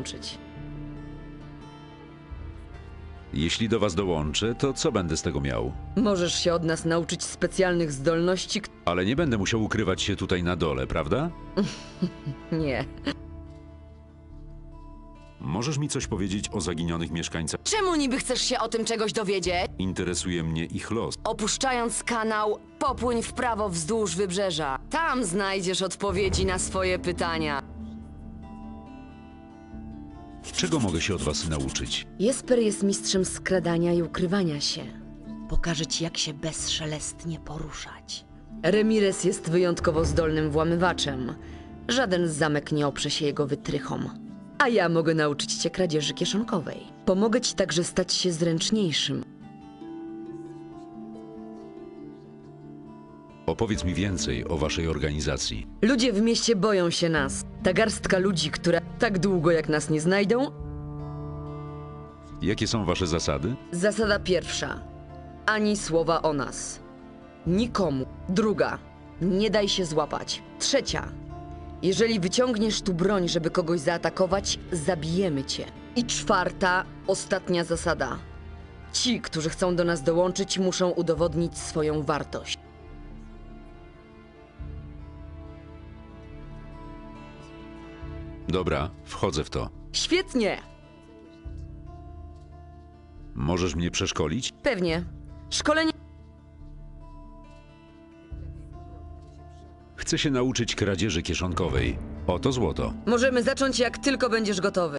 dołączyć. Jeśli do was dołączę, to co będę z tego miał? Możesz się od nas nauczyć specjalnych zdolności, k- Ale nie będę musiał ukrywać się tutaj na dole, prawda? nie. Możesz mi coś powiedzieć o zaginionych mieszkańcach? Czemu niby chcesz się o tym czegoś dowiedzieć? Interesuje mnie ich los. Opuszczając kanał, popłyń w prawo wzdłuż wybrzeża. Tam znajdziesz odpowiedzi na swoje pytania. Czego mogę się od was nauczyć? Jesper jest mistrzem skradania i ukrywania się. Pokaże ci, jak się bezszelestnie poruszać. Ramirez jest wyjątkowo zdolnym włamywaczem. Żaden zamek nie oprze się jego wytrychom. A ja mogę nauczyć cię kradzieży kieszonkowej. Pomogę ci także stać się zręczniejszym. Opowiedz mi więcej o waszej organizacji. Ludzie w mieście boją się nas. Ta garstka ludzi, która tak długo jak nas nie znajdą, Jakie są wasze zasady? Zasada pierwsza. Ani słowa o nas. Nikomu. Druga. Nie daj się złapać. Trzecia. Jeżeli wyciągniesz tu broń, żeby kogoś zaatakować, zabijemy cię. I czwarta, ostatnia zasada. Ci, którzy chcą do nas dołączyć, muszą udowodnić swoją wartość. Dobra, wchodzę w to. Świetnie! Możesz mnie przeszkolić? Pewnie. Szkolenie. Chcę się nauczyć kradzieży kieszonkowej. Oto złoto. Możemy zacząć, jak tylko będziesz gotowy.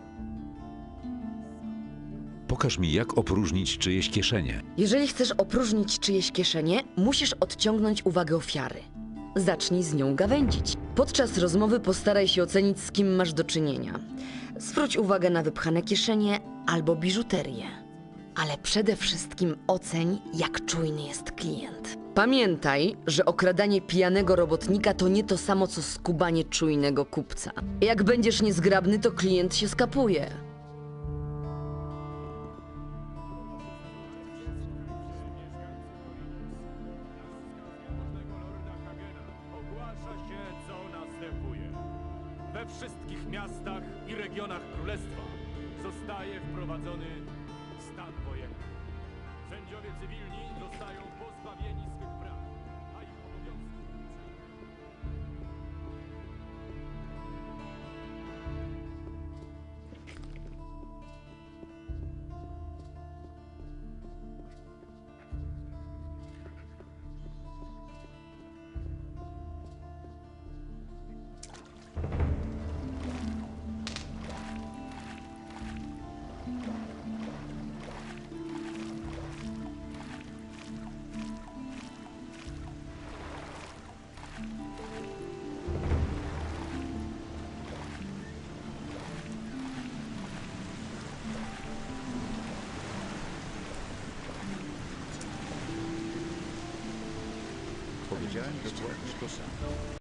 Pokaż mi, jak opróżnić czyjeś kieszenie. Jeżeli chcesz opróżnić czyjeś kieszenie, musisz odciągnąć uwagę ofiary. Zacznij z nią gawędzić. Podczas rozmowy postaraj się ocenić, z kim masz do czynienia. Zwróć uwagę na wypchane kieszenie albo biżuterię. Ale przede wszystkim oceń, jak czujny jest klient. Pamiętaj, że okradanie pijanego robotnika to nie to samo co skubanie czujnego kupca. Jak będziesz niezgrabny, to klient się skapuje. Wszystkich miastach i regionach królestwa. Zostaje wprowadzony Powiedziałem dokładnie to samo.